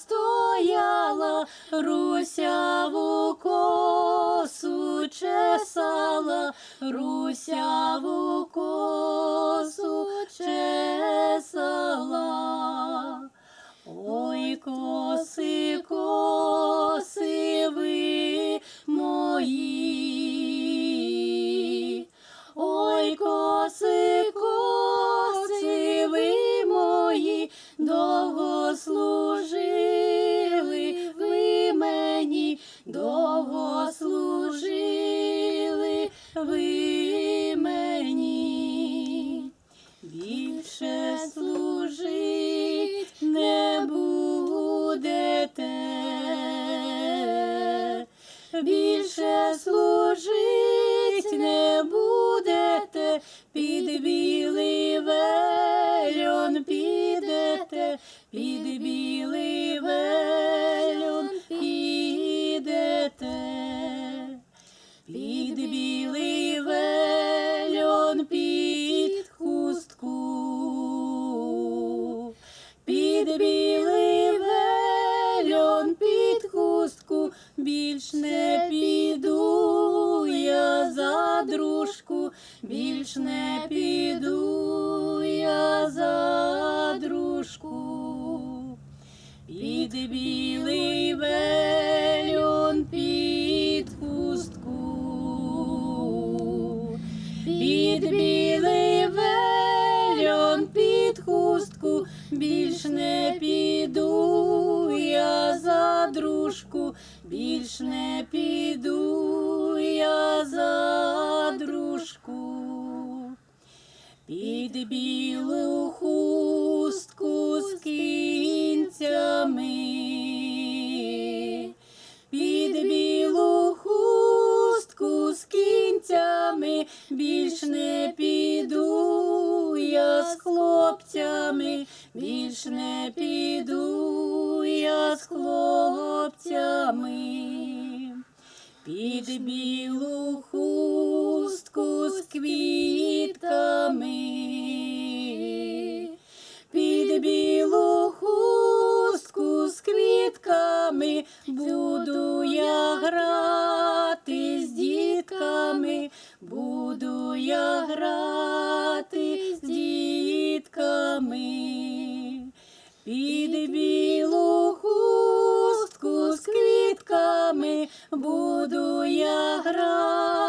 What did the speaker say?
стояла, руся, русяву косу чесала, руся. Довго служили ви мені. Більше служить не будете, більше служить під білий вельон під хустку, більш не піду я за дружку, більш не піду під хустку, більш не піду я за дружку, більш не піду я за дружку. Під білу хустку з кінцями, під білу хустку з кінцями, більш не піду більш не піду я з хлопцями. Під білу хустку з квітками, під білу хустку з квітками буду я грати з дітками, буду я грати Під білу хустку з квітками буду я грати